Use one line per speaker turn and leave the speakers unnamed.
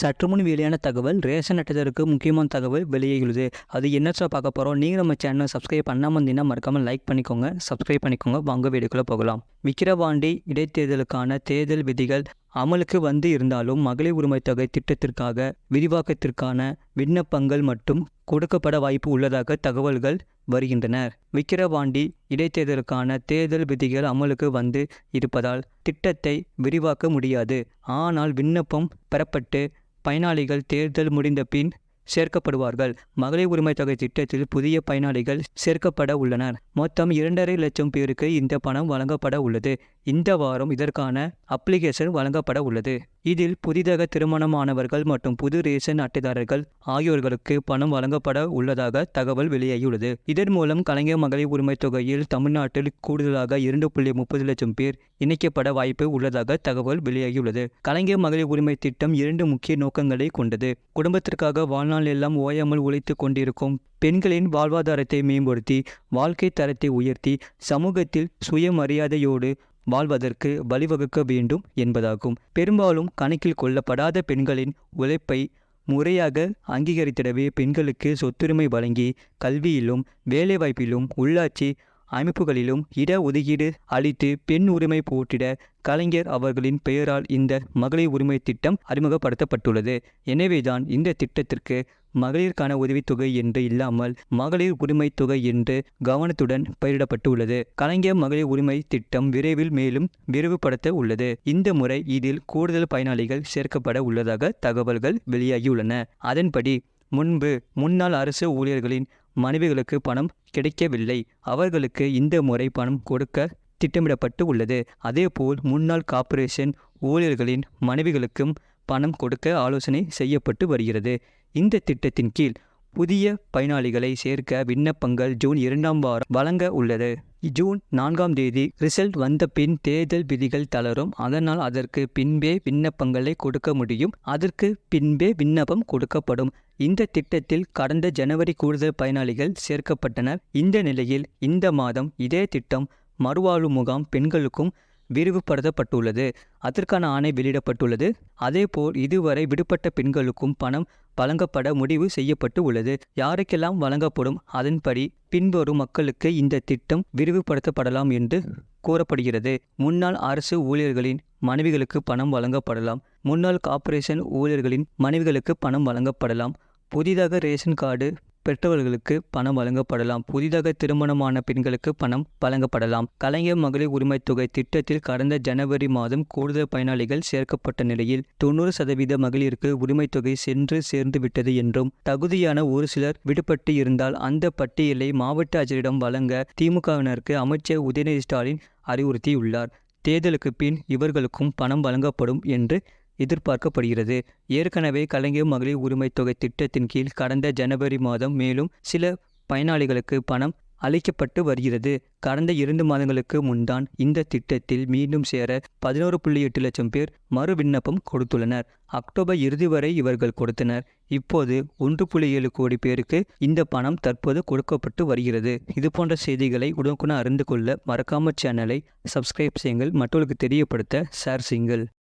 சற்று முன் வெளியான தகவல் ரேஷன் அட்டைதாருக்கு முக்கியமான தகவல் வெளியாகியுள்ளது அது என்ன சார் பார்க்க போகிறோம் நீங்கள் நம்ம சேனலை சப்ஸ்கிரைப் பண்ணாமல் இருந்தீங்கன்னா மறக்காமல் லைக் பண்ணிக்கோங்க சப்ஸ்கிரைப் பண்ணிக்கோங்க. வாங்க வீடுக்குள்ளே போகலாம். விக்கிரவாண்டி இடைத்தேர்தலுக்கான தேர்தல் விதிகள் அமலுக்கு வந்து இருந்தாலும் மகளிர் உரிமை தொகை திட்டத்திற்காக விரிவாக்கத்திற்கான விண்ணப்பங்கள் மட்டும் கொடுக்கப்பட வாய்ப்பு உள்ளதாக தகவல்கள் வருகின்றன. விக்கிரவாண்டி இடைத்தேர்தலுக்கான தேர்தல் விதிகள் அமலுக்கு வந்து இருப்பதால் திட்டத்தை விரிவாக்க முடியாது. ஆனால் விண்ணப்பம் பெறப்பட்டு பயனாளிகள் தேர்தல் முடிந்த பின் சேர்க்கப்படுவார்கள். மகளிர் உரிமை தொகை திட்டத்தில் புதிய பயனாளிகள் சேர்க்கப்பட உள்ளனர். மொத்தம் இரண்டரை லட்சம் பேருக்கு இந்த பணம் வழங்கப்பட உள்ளது. இந்த வாரம் இதற்கான அப்ளிகேஷன் வழங்கப்பட உள்ளது. இதில் புதிதாக திருமணமானவர்கள் மற்றும் புது ரேஷன் அட்டைதாரர்கள் ஆகியோர்களுக்கு பணம் வழங்கப்பட உள்ளதாக தகவல் வெளியாகியுள்ளது. இதன் மூலம் கலைஞர் மகளிர் உரிமை தொகையில் தமிழ்நாட்டில் கூடுதலாக இரண்டு புள்ளி முப்பது லட்சம் பேர் இணைக்கப்பட வாய்ப்பு உள்ளதாக தகவல் வெளியாகியுள்ளது. கலைஞர் மகளிர் உரிமை திட்டம் இரண்டு முக்கிய நோக்கங்களை கொண்டது. குடும்பத்திற்காக வாழ்நாள் எல்லாம் ஓயாமல் உழைத்து கொண்டிருக்கும் பெண்களின் வாழ்வாதாரத்தை மேம்படுத்தி வாழ்க்கை தரத்தை உயர்த்தி சமூகத்தில் சுயமரியாதையோடு வாழ்வதற்கு வழிவகுக்க வேண்டும் என்பதாகும். பெரும்பாலும் கணக்கில் கொள்ளப்படாத பெண்களின் உழைப்பை முறையாக அங்கீகரித்திடவே பெண்களுக்கு சொத்துரிமை வழங்கி கல்வியிலும் வேலைவாய்ப்பிலும் உள்ளாட்சி அமைப்புகளிலும் இட ஒதுக்கீடு அளித்து பெண் உரிமை போற்றிட கலைஞர் அவர்களின் பெயரால் இந்த மகளிர் உரிமை திட்டம் அறிமுகப்படுத்தப்பட்டுள்ளது. எனவேதான் இந்த திட்டத்திற்கு மகளிருக்கான உதவித்தொகை என்று இல்லாமல் மகளிர் உரிமை தொகை என்று கவனத்துடன் பெயரிடப்பட்டுள்ளது. கலைஞர் மகளிர் உரிமை திட்டம் விரைவில் மேலும் விரிவுபடுத்த உள்ளது. இந்த முறை இதில் கூடுதல் பயனாளிகள் சேர்க்கப்பட உள்ளதாக தகவல்கள் வெளியாகியுள்ளன. அதன்படி முன்பு முன்னாள் அரசு ஊழியர்களின் மனைவிகளுக்கு பணம் கிடைக்கவில்லை. அவர்களுக்கு இந்த முறை பணம் கொடுக்க திட்டமிடப்பட்டு உள்ளது. அதேபோல் முன்னாள் கார்ப்பரேஷன் ஊழியர்களின் மனைவிகளுக்கும் பணம் கொடுக்க ஆலோசனை செய்யப்பட்டு வருகிறது. இந்த திட்டத்தின் கீழ் புதிய பயனாளிகளை சேர்க்க விண்ணப்பங்கள் ஜூன் இரண்டாம் வாரம் வழங்க உள்ளது. ஜூன் நான்காம் தேதி ரிசல்ட் வந்த பின் தேர்தல் விதிகள் தளரும். அதனால் அதற்கு பின்பே விண்ணப்பங்களை கொடுக்க முடியும். அதற்கு பின்பே விண்ணப்பம் கொடுக்கப்படும். இந்த திட்டத்தில் கடந்த ஜனவரி கூடுதல் பயனாளிகள் சேர்க்கப்பட்டனர். இந்த நிலையில் இந்த மாதம் இதே திட்டம் மறுவாழ்வு முகாம் பெண்களுக்கும் விரிவுபடுத்தப்பட்டுள்ளது. அதற்கான ஆணை வெளியிடப்பட்டுள்ளது. அதேபோல் இதுவரை விடுபட்ட பெண்களுக்கும் பணம் வழங்கப்பட முடிவு செய்யப்பட்டு உள்ளது யாருக்கெல்லாம் வழங்கப்படும் அதன்படி பின்வரும் மக்களுக்கு இந்த திட்டம் விரிவுபடுத்தப்படலாம் என்று கூறப்படுகிறது. முன்னாள் அரசு ஊழியர்களின் மனைவிகளுக்கு பணம் வழங்கப்படலாம். முன்னாள் கார்ப்பரேஷன் ஊழியர்களின் மனைவிகளுக்கு பணம் வழங்கப்படலாம். புதிதாக ரேஷன் கார்டு பெற்றவர்களுக்கு பணம் வழங்கப்படலாம். புதிதாக திருமணமான பெண்களுக்கு பணம் வழங்கப்படலாம். கலைஞர் மகளிர் உரிமை தொகை திட்டத்தில் கடந்த ஜனவரி மாதம் கூடுதல் பயனாளிகள் சேர்க்கப்பட்ட நிலையில் தொண்ணூறு சதவீத மகளிருக்கு உரிமை தொகை சென்று சேர்ந்து விட்டது என்றும் தகுதியான ஒரு சிலர் விடுபட்டு இருந்தால் அந்த பட்டியலை மாவட்ட ஆட்சியரிடம் வழங்க திமுகவினருக்கு அமைச்சர் உதயநிதி ஸ்டாலின் அறிவுறுத்தியுள்ளார். தேர்தலுக்கு பின் இவர்களுக்கும் பணம் வழங்கப்படும் என்று எதிர்பார்க்கப்படுகிறது. ஏற்கனவே கலைஞர் மகளிர் உரிமை தொகை திட்டத்தின் கீழ் கடந்த ஜனவரி மாதம் மேலும் சில பயனாளிகளுக்கு பணம் அளிக்கப்பட்டு வருகிறது. கடந்த இரண்டு மாதங்களுக்கு முன்தான் இந்த திட்டத்தில் மீண்டும் சேர பதினோரு புள்ளி எட்டு லட்சம் பேர் மறு விண்ணப்பம் கொடுத்துள்ளனர். அக்டோபர் இறுதி வரை இவர்கள் கொடுத்தனர். இப்போது ஒன்று புள்ளி ஏழு கோடி பேருக்கு இந்த பணம் தற்போது கொடுக்கப்பட்டு வருகிறது. இது போன்ற செய்திகளை உடனுக்குடன் அறிந்து கொள்ள மறக்காம சேனலை சப்ஸ்கிரைப் செய்யுங்கள். மற்றவர்களுக்கு தெரியப்படுத்த ஷேர் செய்யுங்கள்.